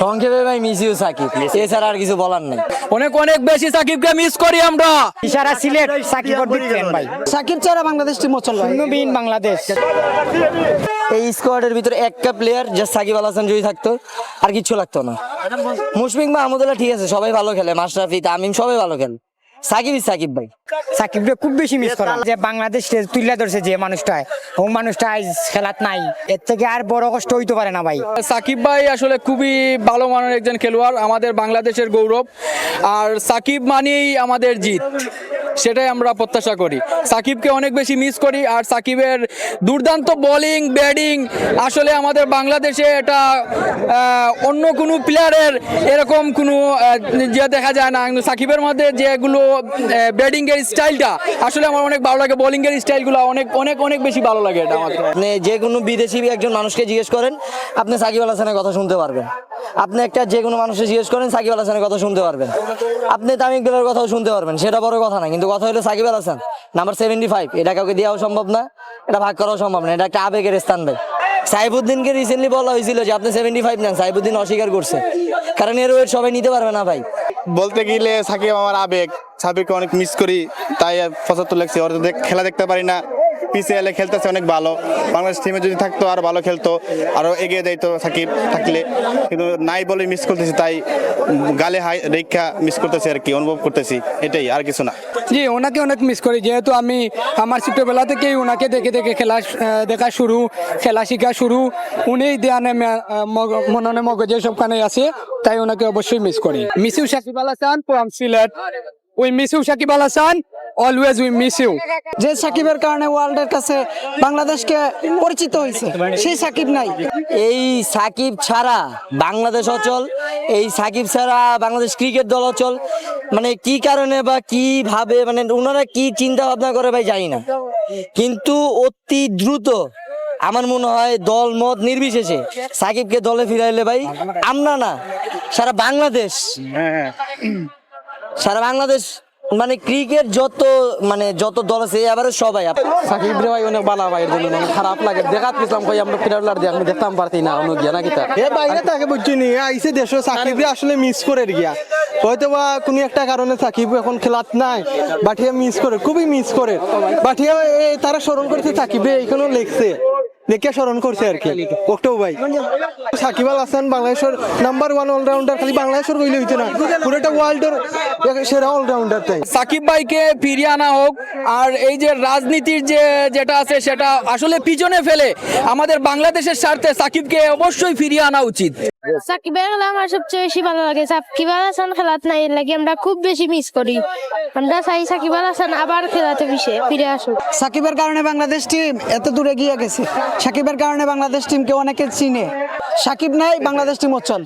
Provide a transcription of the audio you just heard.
সংক্ষেপে ভাই miss you Shakib. এছাড়া আর কিছু বলার নেই। অনেক অনেক বেশি সাকিবকে মিস করি আমরা। ইশারা সিলেট সাকিব ভাই। সাকিব ছাড়া বাংলাদেশ টিম অচল নবীন বাংলাদেশ। এই স্কোয়াডের ভিতরে একটা প্লেয়ার যা সাকিব আল হাসান যদি থাকতো আর কিচ্ছু লাগতো না। মুশফিক মাহমুদুল্লাহ ঠিক আছে সবাই ভালো খেলে। মাশরাফি তামিম সবাই ভালো খেলে। সাকিব সাকিব ভাই। সাকিবকে খুব বেশি মিস করা। যে বাংলাদেশ তুলে ধরছে যে মানুষটা ও মানুষটা আজ খেলাত নাই। এর থেকে আর বড় কষ্ট হইতে পারে না ভাই। সাকিব ভাই আসলে খুবই ভালো মানের একজন খেলোয়াড় আমাদের বাংলাদেশের গৌরব। আর সাকিব মানেই আমাদের জিত সেটাই আমরা প্রত্যাশা করি। সাকিবকে অনেক বেশি মিস করি আর সাকিবের দুর্দান্ত বোলিং ব্যাটিং আসলে আমাদের বাংলাদেশে এটা আহ, অন্য কোনো প্লেয়ারের এরকম কোনো আহ, যে দেখা যায় না। সাকিবের মধ্যে যেগুলো ব্যাটিং এর স্টাইলটা। আসলে আমার অনেক ভালো লাগে বোলিং এর স্টাইলগুলো অনেক অনেক অনেক বেশি ভালো লাগে এটা আমার। আপনি যে কোনো বিদেশি একজন মানুষকে জিজ্ঞেস করেন আপনি সাকিব আল হাসানের কথা শুনতে পারবেন। আপনি একটা যে কোনো মানুষকে জিজ্ঞেস করেন সাকিব আল হাসানের কথা শুনতে পারবেন। আপনি তামিম ইকবালের কথাও শুনতে পারবেন সেটা বড় কথা না কিন্তু কথা হলো Shakib Al Hasan number seventy five এটা কাউকে দেওয়াও সম্ভব না এটা ভাগ করাও সম্ভব না এটা একটা আবেগের স্থান ভাই। সাইবুদ্দিনকে রিসেন্টলি বলা হয়েছিল যে আপনি সেভেন্টি ফাইভ নেন সাইবুদ্দিন অস্বীকার করছে। কারণ এর ওয়েট সবাই নিতে পারবে না ভাই। বলতে গেলে সাকিব আমার আবেগ। সাকিবকে অনেক মিস করি তাই পঁচাত্তর লাগছে। ওর খেলা দেখতে পারি না। পিসিএল খেলতেছে অনেক ভালো। বাংলাদেশ টিমে যদি থাকতো আর ভালো খেলতো আরও এগিয়ে যাইতো সাকিব থাকলে। কিন্তু নাই বলে মিস করতেছি তাই গালে হাই রেখা মিস করতেছি আর কি অনুভব করতেছি। এটাই আর কিছু না। জি ওনাকে অনেক মিস করি। যেহেতু আমি আমার ছোটবেলা থেকেই ওনাকে দেখে দেখে খেলা দেখা শুরু খেলা শেখা শুরু। উনি ধ্যানে মে- আহ, মগ- মননে মগজে সবখানে আছে তাই ওনাকে অবশ্যই মিস করি। Miss you Shakib Al Hasan from Sylhet. We miss you Shakib Al Hasan always we miss you যে সাকিবের কারণে ওয়ার্ল্ডের কাছে বাংলাদেশকে পরিচিত হয়েছে সেই সাকিব নাই। এই সাকিব ছাড়া বাংলাদেশ অচল এই সাকিব ছাড়া বাংলাদেশ ক্রিকেট দল অচল। মানে কি কারণে বা কীভাবে মানে ওনারা কি চিন্তা ভাবনা করে ভাই জানি না। কিন্তু অতি দ্রুত আমার মনে হয় দল মত নির্বিশেষে সাকিবকে দলে ফিরাইলে ভাই আমরা না সারা বাংলাদেশ সারা বাংলাদেশ মানে ক্রিকেট যত মানে যত দল আছে এবারে সবাই সাকিব রে ভাই অনেক বালা ভাই অনেক খারাপ লাগে। দেখাত গেছিলাম কই আমরা প্লেয়ার দিয়ে আমি দেখতাম পারতি না অন্য গিয়া নাকি তা এ বাইরে তাকে বুঝছি নি আইছে আইসে দেশ সাকিবরে আসলে মিস করে গিয়া। হয়তো বা কোনো একটা কারণে সাকিব এখন খেলাত নাই বাটিয়া মিস করে খুবই মিস করে। বাটিয়া তারা স্মরণ করছে সাকিবে এখানেও লেখছে। দেখে স্মরণ করছে আর কি। ওটাও ভাই। সাকিব আল হাসান বাংলাদেশের নাম্বার ওয়ান অলরাউন্ডার খালি বাংলাদেশের কইলে হইতো না। পুরোটা ওয়ার্ল্ডের সেরা অলরাউন্ডার তাই। সাকিব ভাইকে ফিরিয়ে আনা হোক আর এই যে রাজনীতির যে যেটা আছে সেটা আসলে পিছনে ফেলে আমাদের বাংলাদেশের স্বার্থে সাকিবকে অবশ্যই ফিরিয়ে আনা উচিত। সাকিবের খেলা আমার সবচেয়ে বেশি ভালো লাগে। সাকিব আল হাসান খেলাত নাই এর লাগে আমরা খুব বেশি মিস করি। আমরা চাই সাকিব আল আবার খেলাতে পিছিয়ে ফিরে আসুক। সাকিবের কারণে বাংলাদেশ টিম এত দূরে গিয়ে গেছে। সাকিবের কারণে বাংলাদেশ টিমকে অনেকে চিনে। সাকিব নাই, বাংলাদেশ টিম অচল